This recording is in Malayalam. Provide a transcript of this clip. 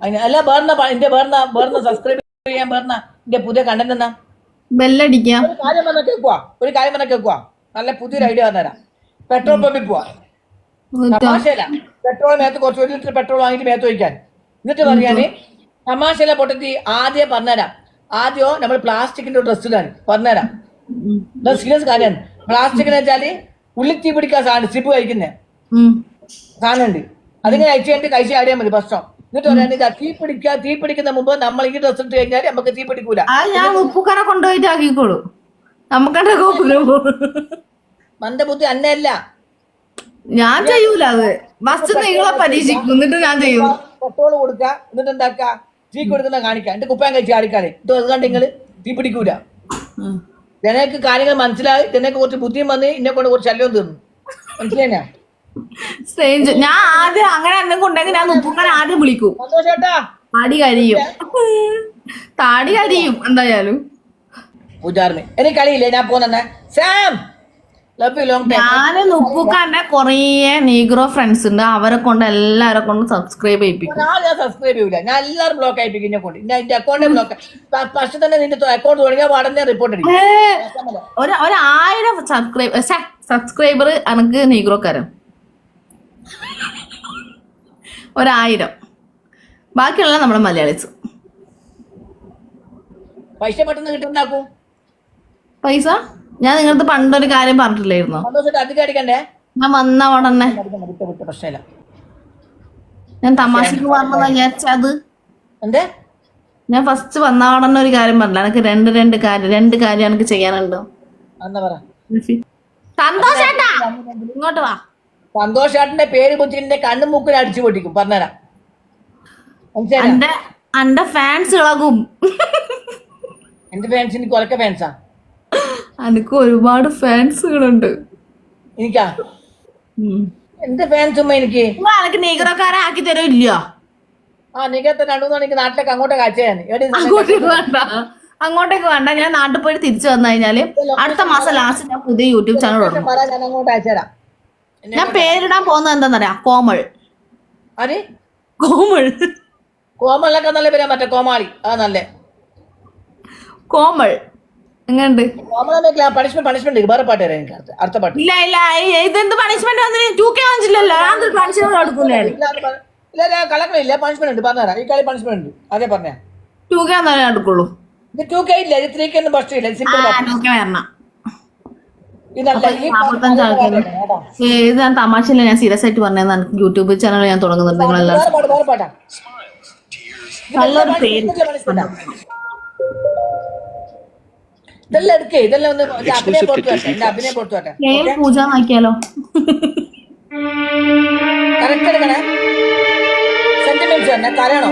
അതിന് അല്ല വേർന്ന എന്റെ വേർന്ന വേർന്ന സബ്സ്ക്രൈബ് ചെയ്യാൻ വേർന്ന എന്റെ പുതിയ കണ്ടന്റ് എന്നാ ബെല്ലടിക്കാം. ഒരു കാര്യം പറഞ്ഞ കേൾക്കുക ഒരു കാര്യം പറഞ്ഞ കേൾക്കുക നല്ല പുതിയൊരു ഐഡിയ പറഞ്ഞുതരാം പെട്രോൾ പമ്പിൽ പോവാ. തമാശയല്ല. പെട്രോൾ മേത്ത് കുറച്ച് ഒരു ലിറ്റർ പെട്രോൾ വാങ്ങിയിട്ട് മേത്ത് വയ്ക്കാൻ എന്നിട്ട് പറയാന് തമാശയിലെ പൊട്ടത്തി ആദ്യം പറഞ്ഞുതരാം ആദ്യം നമ്മൾ പ്ലാസ്റ്റിക്കിന്റെ ഡ്രസ്സ് ഇടാൻ പറഞ്ഞുതരാം സീരിയസ് കാര്യമാണ് പ്ലാസ്റ്റിക് എന്ന് വെച്ചാൽ ഉള്ളി തീ പിടിക്കാൻ സാധനം സിപ്പ് കഴിക്കുന്നേ. സാധനമുണ്ട്. അതിങ്ങനെ അയച്ചു കഴിഞ്ഞിട്ട് കഴിച്ച് ആടിയാൽ മതി ഭക്ഷണം എന്നിട്ട് പറയാൻ ഇതാ തീ പിടിക്കുക തീ പിടിക്കുന്ന മുമ്പ് നമ്മൾ ഈ ഡ്രസ് ഇട്ട് കഴിഞ്ഞാൽ നമുക്ക് തീ പിടിക്കൂല. ആ ഞാൻ ഉപ്പുക്കറ കൊണ്ടുപോയിട്ട് ആക്കിക്കോളൂ. കോപ്പിലോ മന്ദബുദ്ധി അന്നല്ല ഞാൻ ചെയ്യൂല അത്. ഫസ്റ്റ് നിങ്ങളെ പരീക്ഷിക്കും. എന്നിട്ട് ഞാൻ ചെയ്യും. പെട്രോൾ കൊടുക്ക എന്നിട്ട് എന്താക്ക തീ കൊടുക്കുന്ന കാണിക്ക എന്റെ കുപ്പാൻ കഴിച്ച് കാണിക്കാതെ. ഇത് അത് കണ്ട് നിങ്ങൾ തീ പിടിക്കൂല. ജനക്ക് കാര്യങ്ങൾ മനസ്സിലായി. ജനക്ക് കുറച്ച് ബുദ്ധിയും വന്ന് ഇന്നെ കൊണ്ട് കുറച്ച് ശല്യം തീർന്നു. മനസ്സിലായിനാ? സ്ട്രേഞ്ച് ഞാൻ ആദ്യം അങ്ങനെ എന്തെങ്കിലും ഉണ്ടെങ്കിൽ ഞാൻ ഉപ്പുക്കാൻ ആദ്യം വിളിക്കും. താടി കരിയും. താടി കരിയും എന്തായാലും. പൂജാറിന്. എനിക്ക് കളിയില്ലേ? ഞാൻ പോന്നെ സാം ലവ് ഉപ്പുക്കാന്റെ ഞാൻ കൊറേ നീഗ്രോ ഫ്രണ്ട്സ് ഉണ്ട്. അവരെ കൊണ്ട് എല്ലാരെ കൊണ്ട് സബ്സ്ക്രൈബ് ചെയ്യിപ്പിക്കും. ഞാൻ ഞാൻ സബ്സ്ക്രൈബ് ചെയ്യൂല. ഞാൻ എല്ലാവരും ബ്ലോക്ക് ആയിപ്പിക്കും എന്നെ കൊണ്ട്. ഞാൻ എന്റെ അക്കൗണ്ട് ബ്ലോക്ക് പക്ഷെ തന്നെ നിന്റെ അക്കൗണ്ട് തുടങ്ങിയ ഉടനെ റിപ്പോർട്ട് ഒരു ഒരായിരം സബ്സ്ക്രൈബ് സബ്സ്ക്രൈബർ എനിക്ക് നീഗ്രോക്കാരൻ ഒരായിരം. ബാക്കിയുള്ള നമ്മുടെ മലയാളീസ്. പൈസ പെട്ടെന്ന് കിട്ടുന്നാക്കൂ പൈസ? ഞാൻ നിങ്ങളത് പണ്ടൊരു കാര്യം പറഞ്ഞിട്ടില്ലായിരുന്നു? ഞാൻ വന്ന ഉടനെ. ഞാൻ തമാശക്ക് പറഞ്ഞതാ വിചാരിച്ചത്. എന്തേ? ഞാൻ ഫസ്റ്റ് വന്ന ഉടനെ ഒരു കാര്യം പറഞ്ഞില്ല. എനിക്ക് രണ്ട് രണ്ട് കാര്യം രണ്ട് കാര്യം എനിക്ക് ചെയ്യാനുണ്ട്. സന്തോഷേട്ടാ. ഇങ്ങോട്ട് വാ. സന്തോഷേട്ടന്റെ പേര് കുത്തിന്റെ കണ്ണും മൂക്കിൽ അടിച്ചു പൊട്ടിക്കും. പറഞ്ഞുതരാം. മനസ്സിലായി? എന്റെ ഫാൻസ് ഇളകും. എന്റെ ഫാൻസ് എനിക്ക് കൊലക്ക ഫാൻസാ എനിക്ക് ഒരുപാട് ഫാൻസുകളുണ്ട് എനിക്കാ? എന്റെ ഫാൻസ് ഉമ്മ എനിക്ക്? എനിക്ക് നീഗ്രക്കാരെ ആക്കി തരുമില്ല ആ നികത്തെ രണ്ടു മൂന്ന് മണിക്ക് നാട്ടിലേക്ക് അങ്ങോട്ട് കാഴ്ചയാണ് എവിടെ അങ്ങോട്ടേക്ക് വേണ്ട. അങ്ങോട്ടേക്ക് വേണ്ട. ഞാൻ നാട്ടിൽ പോയി തിരിച്ചു വന്നു കഴിഞ്ഞാൽ അടുത്ത മാസം ലാസ്റ്റ് ഞാൻ പുതിയ യൂട്യൂബ് ചാനൽ തുടങ്ങും. അങ്ങോട്ട് അയച്ചു തരാം എന്നെ- ഞാൻ പേരിടാൻ പോകുന്നത് എന്താന്നറിയാ? കോമൾ. ആര്? കോമൾ. കോമളിനൊക്കെ നല്ല പേരാ മറ്റേ കോമാളി. ആ നല്ല. കോമൾ. എങ്ങനുണ്ട്? കോമള പണിഷ്മെന്റ് പണിഷ്മെന്റ് വേറെ പാട്ട് തരാം എനിക്ക് അടുത്ത- അടുത്ത പാട്ട്. ഇല്ല ഇല്ല ഈ- ഇതെന്ത് പണിഷ്മെന്റ് വന്നിന് ടു കെ വാങ്ങിച്ചില്ലല്ലോ. ഞാൻ പണിഷ്മെന്റ് കൊടുക്കൂലേ ഇല്ല അത് പറ- ഇല്ല ഇല്ല. കളക്കളില്ല പണിഷ്മെന്റ് ഉണ്ട്. പറഞ്ഞുതരാം. ഈ കളി പണിഷ്മെന്റ് ഉണ്ട്. അതേ പറഞ്ഞ ടു കെ എന്നാലേ എടുക്കുള്ളൂ. ഇത് ടു കെ ഇല്ല. ഇത് ത്രീ കെ ഒന്നും ഫസ്റ്റ് ഇല്ല സിമ്പിൾ ടു കെ വരണം ഇതല്ല ഈ നാപ്പത്തഞ്ച് ആൾക്കാര് ഏ, ഇത് ഞാൻ തമാശയില്ല ഞാൻ സീരിയസ് ആയിട്ട് എനിക്ക് യൂട്യൂബ് ചാനൽ ഞാൻ തുടങ്ങുന്നുണ്ട് നിങ്ങളെല്ലാം നല്ലൊരു പേര് ഇതെല്ലാം എടുക്കേ ഇതെല്ലാം ഒന്ന് ഒരു അഭിനയം പുറത്തു വരട്ടെ എന്റെ അഭിനയം പുറത്തു വരട്ടെ കെ പൂജ നോക്കിയാലോ? കറക്റ്റ് എടുക്കണേ? സെന്റിമെന്റ്സ് തന്നെ കരയണോ?